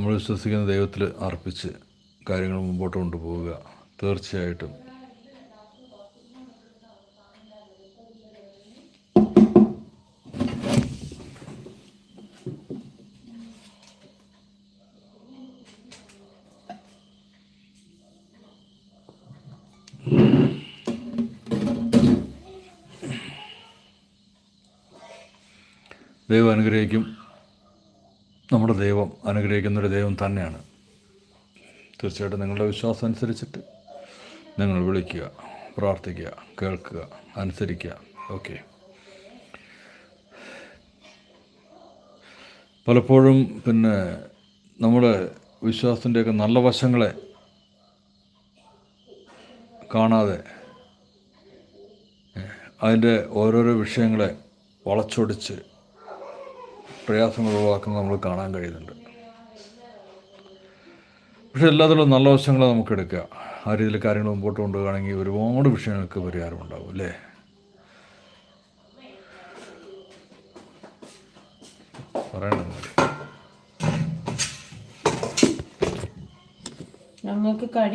നമ്മൾ വിശ്വസിക്കുന്ന ദൈവത്തിൽ അർപ്പിച്ച് കാര്യങ്ങൾ മുമ്പോട്ട് കൊണ്ടുപോവുക. തീർച്ചയായിട്ടും. ദൈവം അനുഗ്രഹിക്കും. നമ്മുടെ ദൈവം അനുഗ്രഹിക്കുന്നൊരു ദൈവം തന്നെയാണ്. തീർച്ചയായിട്ടും നിങ്ങളുടെ വിശ്വാസം അനുസരിച്ചിട്ട് നിങ്ങൾ വിളിക്കുക പ്രാർത്ഥിക്കുക കേൾക്കുക അനുസരിക്കുക. ഓക്കെ. പലപ്പോഴും പിന്നെ നമ്മുടെ വിശ്വാസത്തിന്റെയൊക്കെ നല്ല വശങ്ങളെ കാണാതെ അതിന്റെ ഓരോരോ വിഷയങ്ങളെ വളച്ചൊടിച്ച് പ്രയാസങ്ങൾ ഒഴിവാക്കുന്നത് നമ്മൾ കാണാൻ കഴിയുന്നുണ്ട്. പക്ഷെ എല്ലാത്തിലും നല്ല വശങ്ങൾ നമുക്ക് എടുക്കുക ആ രീതിയിൽ കാര്യങ്ങൾ മുമ്പോട്ട് കൊണ്ടുപോകുകയാണെങ്കിൽ ഒരുപാട് വിഷയങ്ങൾക്ക് പരിഹാരമുണ്ടാവും അല്ലേ? പറയണം ഞങ്ങൾക്ക് കടി